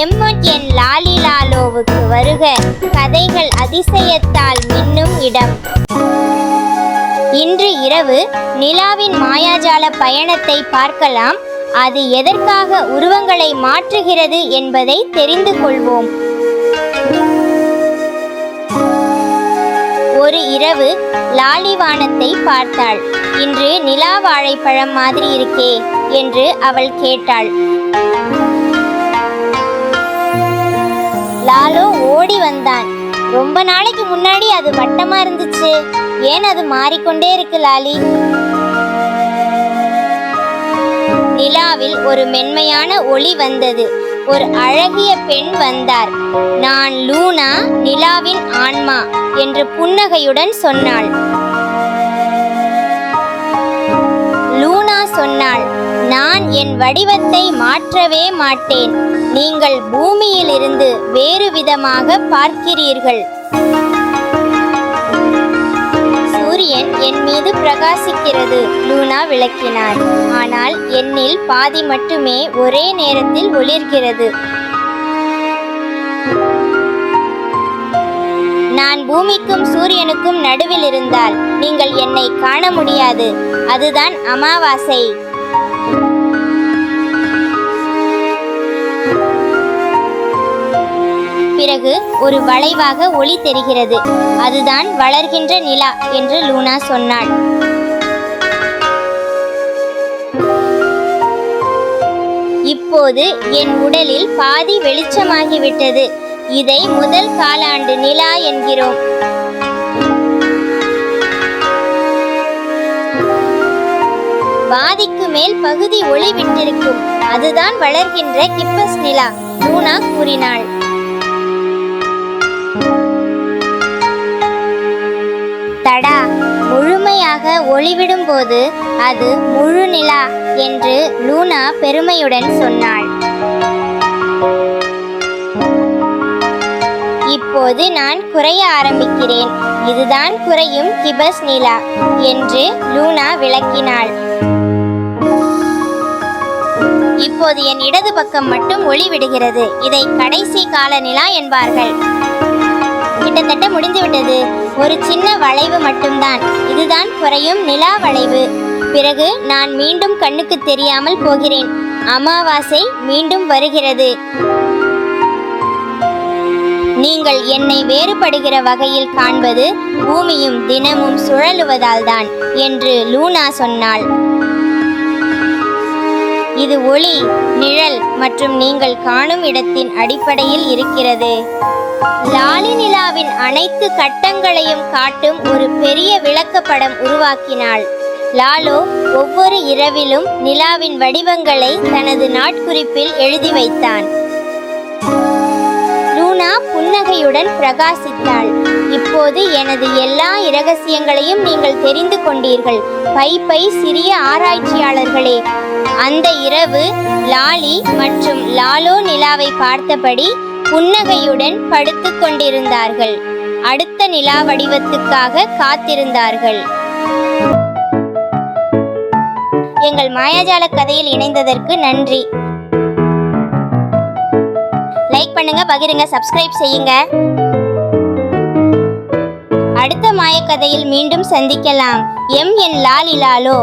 MN என் லாலி லாலோவுக்கு வருக. கதைகள் அதிசயத்தால் மின்னும் இடம். இன்று இரவு நிலாவின் மாயாஜால பயணத்தை பார்க்கலாம். அது எதற்காக உருவங்களை மாற்றுகிறது என்பதை தெரிந்து கொள்வோம். ஒரு இரவு லாலிவானத்தை பார்த்தாள். இன்று நிலா வாழைப்பழம் மாதிரி இருக்கே என்று அவள் கேட்டாள். லாலோ ஓடி வந்தான். ரொம்ப நாளைக்கு முன்னாடி அது வட்டமா இருந்துச்சு. ஏன் அது மாறிக்கொண்டே இருக்கு லாலி? நிலாவில் ஒரு மென்மையான ஒளி வந்தது. ஒரு அழகிய பெண் வந்தார். நான் லூனா நிலாவின் ஆன்மா என்று புன்னகையுடன் சொன்னாள். லூனா சொன்னாள் நான் என் வடிவத்தை மாற்றவே மாட்டேன். நீங்கள் பூமியிலிருந்து வேறு விதமாக பார்க்கிறீர்கள். சூரியன் என் மீது பிரகாசிக்கிறது லூனா விளக்கினார். ஆனால் என்னில் பாதி மட்டுமே ஒரே நேரத்தில் ஒளிர்கிறது. நான் பூமிக்கும் சூரியனுக்கும் நடுவில் இருந்தால் நீங்கள் என்னை காண முடியாது. அதுதான் அமாவாசை. பிறகு ஒரு வளைவாக ஒளி தெரிகிறது. அதுதான் வளர்கின்ற நிலா என்று லூனா சொன்னாள். இப்போது என் உடலில் பாதி வெளிச்சமாகிவிட்டது. இதை முதல் காலாண்டு நிலா என்கிறோம். பாதிக்கு மேல் பகுதி ஒளி விட்டிருக்கும் அதுதான் வளர்கின்ற கிப்பஸ் நிலா லூனா கூறினாள். தடா முழுமையாக ஒளிவிடும் போது அது முழு நிலா என்று லூனா பெருமையுடன் சொன்னாள். இப்போது நான் குறைய ஆரம்பிக்கிறேன். இதுதான் குறையும் கிபஸ் நிலா என்று லூனா விளக்கினாள். இப்போது என் இடது பக்கம் மட்டும் ஒளி விடுகிறது இதை கடைசி கால நிலா என்பார்கள். கிட்டத்தட்ட முடிந்துவிட்டது. ஒரு சின்ன வளைவு மட்டும்தான். இதுதான் குறையும் நிலா வளைவு. பிறகு நான் மீண்டும் கண்ணுக்கு தெரியாமல் போகிறேன். அமாவாசை மீண்டும் வருகிறது. நீங்கள் என்னை வேறுபடுகிற வகையில் காண்பது பூமியும் தினமும் சுழலுவதால் தான் என்று லூனா சொன்னாள். இது ஒளி நிழல் மற்றும் நீங்கள் காணும் இடத்தின் அடிப்படையில் இருக்கிறது. லாலி நிலாவின் அனைத்து கட்டங்களையும் காட்டும் ஒரு பெரிய விளக்கப்படம் உருவாக்கினாள். லாலோ ஒவ்வொரு இரவிலும் நிலாவின் வடிவங்களை தனது நாட்குறிப்பில் எழுதி வைத்தான். லூனா புன்னகையுடன் பிரகாசித்தாள். இப்போது எனது எல்லா இரகசியங்களையும் நீங்கள் தெரிந்து கொண்டீர்கள். பை பை சிறிய ஆராய்ச்சியாளர்களே அந்த இரவு லாலி மற்றும் லாலோ நிலாவை பார்த்தபடி புன்னகையுடன் படுத்து கொண்டிருந்தார்கள். அடுத்த நிலா வடிவத்துக்காக காத்திருந்தார்கள். எங்கள் மாயாஜால கதையில் இணைந்ததற்கு நன்றி. லைக் பண்ணுங்க பகிருங்க சப்ஸ்கிரைப் செய்யுங்க. கதையில் மீண்டும் சந்திக்கலாம். எம் என் லாலி லாலோ